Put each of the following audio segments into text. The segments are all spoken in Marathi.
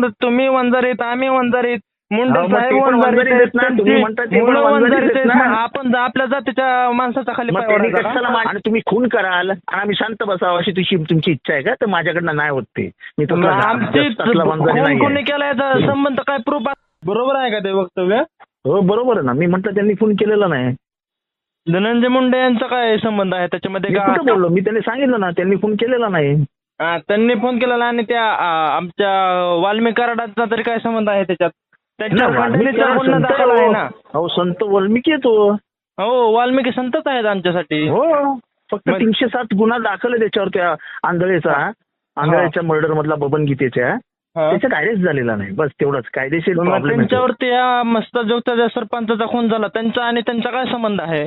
सांगतो तुम्ही वंजारीत आम्ही वंजारीत मुंडे हो, मग साहेब ते पण वंजारीत वंजारीत आहेत, तुम्ही त्यांची म्हणता ते पण मुलं वंजारीत वंजारीत आहेत आहेत. ना. आपण आपल्या जातीच्या माणसाचा खाली मग पाय त्यांनी ओढायचा कशाला? मा- आणि तुम्ही खून कराल आणि आम्ही शांत बसावं अशी तुझी तुमची इच्छा आहे का? तर माझ्याकडनं नाही होत ते. मी मग तसला आमची तसला वंजारी कोण केला याचा संबंध काय? प्रूफ बरोबर आहे का ते वक्तव्य? हो बरोबर आहे ना. मी म्हटलं त्यांनी खून केलेला नाही. धनंजय मुंडे यांचा काय संबंध आहे? त्याच्यामध्ये मी का कुठं बोललो? मी त्यांनी सांगितलं ना त्यांनी खून केलेला नाही. हा, त्यांनी फोन केलेला आणि त्या आ, आमच्या वाल्मिक कराडाचा तरी काय संबंध आहे त्याच्यात? त्यांच्यावर दाखल आहे हो. ना. अहो संत वाल्मिकी आहे तो. हो वाल्मिकी संतच आहेत आमच्यासाठी. हो फक्त मग- तीनशे सात गुन्हा दाखल आहे त्याच्यावर त्या आंधळेचा. आंधळेच्या मर्डर मधला बबन गीतेच्या. हा. त्याच्यात अरेस्ट झालेला नाही. बस तेवढंच. कायदेशीर मग प्रॉब्लेम त्यांच्यावरती या मस्त जोगचा ज्या सरपंचाचा खून झाला त्यांचा आणि त्यांचा काय संबंध आहे?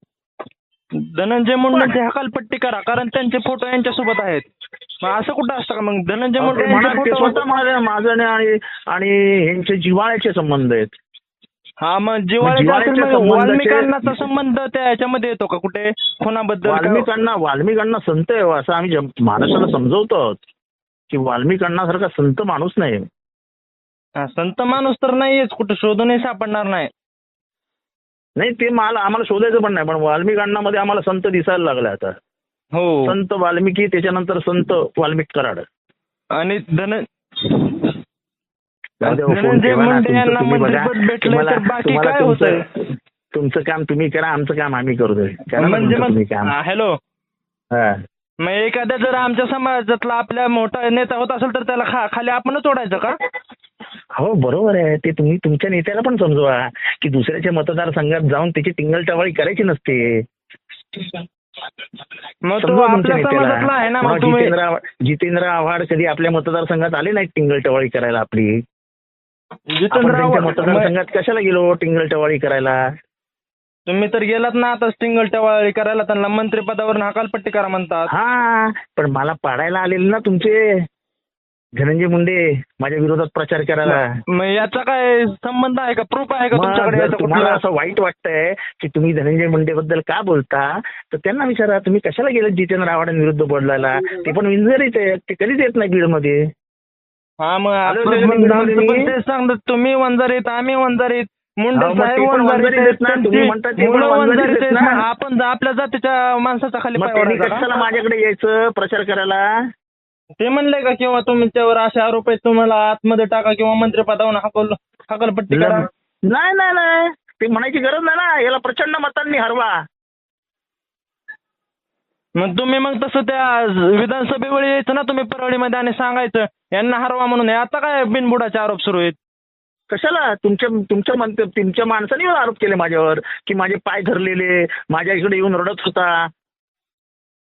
धनंजय मुंडेंची हकालपट्टी करा कारण त्यांचे फोटो यांच्यासोबत आहेत. मग असं कुठं असतं का? मग धनंजय मुंडे म्हणा- ते स्वतः म्हणाले माझं आणि- आणि आणि यांचे जिव्हाळ्याचे संबंध आहेत. हा मग जिवाळ्याचा जिव्हाळ्याच्या असेल मग संबंधाचे- वाल्मिकांनाचा संबंध त्या ह्याच्यामध्ये येतो का? कुठे? खुनाबद्दल का? वाल्मिकांना वाल्मिकांना संत आहे हो, असं आम्ही जम- महाराष्ट्राला समजवतो. आहोत की वाल्मिकांना संत माणूस नाही. हा, संत माणूस तर नाहीयेच कुठे शोधूनही सापडणार नाही. नाही ते मला आम्हाला शोधायचं पण नाही पण वाल्मिकांना मध्ये आम्हाला संत दिसायला लागले आता हो संत वाल्मिकी त्याच्यानंतर संत वाल्मिक कराड आणि धन हो, धनंजय. मुंडे यांना. मंत्रिपद तर बाकी काय होतंय? तुमचं काम तुम्ही करा आमचं काम आम्ही करू म्हणजे हॅलो. मग एखाद्या जर आमच्या समाजातला आपल्या मोठा नेता होत असेल तर त्याला खाली आपणच ओढायचं का हो बरोबर आहे. ते तुम्ही तुमच्या नेत्याला पण समजवा की दुसऱ्याच्या मतदारसंघात जाऊन त्याची टिंगल टवाळी करायची नसते. समजवा तुमच्या नेत्याला. मग जितेंद्र आव्हाड- जितेंद्र आव्हाड कधी आपल्या मतदारसंघात आले नाहीत टिंगल टवाळी करायला आपली? आपण जितेंद्र त्यांच्या आव्हाड- मतदारसंघात कशाला गेलो टिंगल टवाळी करायला? तुम्ही तर गेलात ना आता सिंगल टवाळी करायला त्यांना मंत्रिपदावरून हकालपट्टी करा म्हणतात. हा पण मला पाडायला आलेले ना तुमचे. धनंजय मुंडे माझ्या विरोधात प्रचार करायला मग याचा काय संबंध आहे का प्रूफ आहे का मग जर तुम्हाला कुठला? असं वाईट वाटतंय की तुम्ही धनंजय मुंडे बद्दल का बोलता तर त्यांना विचारा तुम्ही कशाला गेले जितेंद्र आव्हाडांविरुद्ध बोलायला ते पण विंजरीत आहेत ते कधीच येत नाही बीडमध्ये हा मग मी. पण तेच सांगतो तुम्ही वंजारीत आम्ही वंजारीत मुंडे मग साहेब ते पण वंजारीत वंजारीत आहेत, आहेत ना, तुम्ही त्यांची म्हणता ते पण मुलं वंजारीत वंजारीत आहेत आहेत. ना. मग आपण जर आपल्या जातीच्या माणसाचा खाली मग पाय त्यांनी ओढायचा कशाला? माझ्याकडे यायचं प्रचार करायला ते म्हणले का किंवा तुमच्यावर असे आरोप आहेत तुम्हाला आतमध्ये टाका किंवा मंत्रिपदावरून हकल हकलपट्टी करा. नाही नाही नाही ते म्हणायची गरज नाही ना. याला प्रचंड मतांनी हरवा. मग तुम्ही मग तसं त्या विधानसभेवर यायचं ना तुम्ही परळीमध्ये आणि सांगायचं यांना हरवा म्हणून. हे आता काय बिनबुडाचे आरोप सुरू आहेत? कशाला? तुमच्या तुमच्या मन तुमच्या माणसाने आरोप केले माझ्यावर की माझे पाय धरलेले माझ्या इकडे येऊन रडत होता.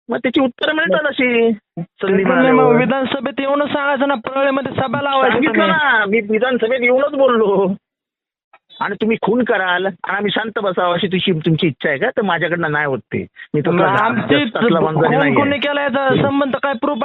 मग त्याची उत्तरं मिळतात अशी. संधी. विधानसभेत येऊनच सांगायचं ना परळीमध्ये सभा लावायची. ना मी विधानसभेत येऊनच बोललो. आणि तुम्ही खून कराल आणि आम्ही शांत बसावं अशी तुझी तुमची इच्छा आहे का? तर माझ्याकडनं नाही होत ते. मी याचा संबंध काय? प्रूफ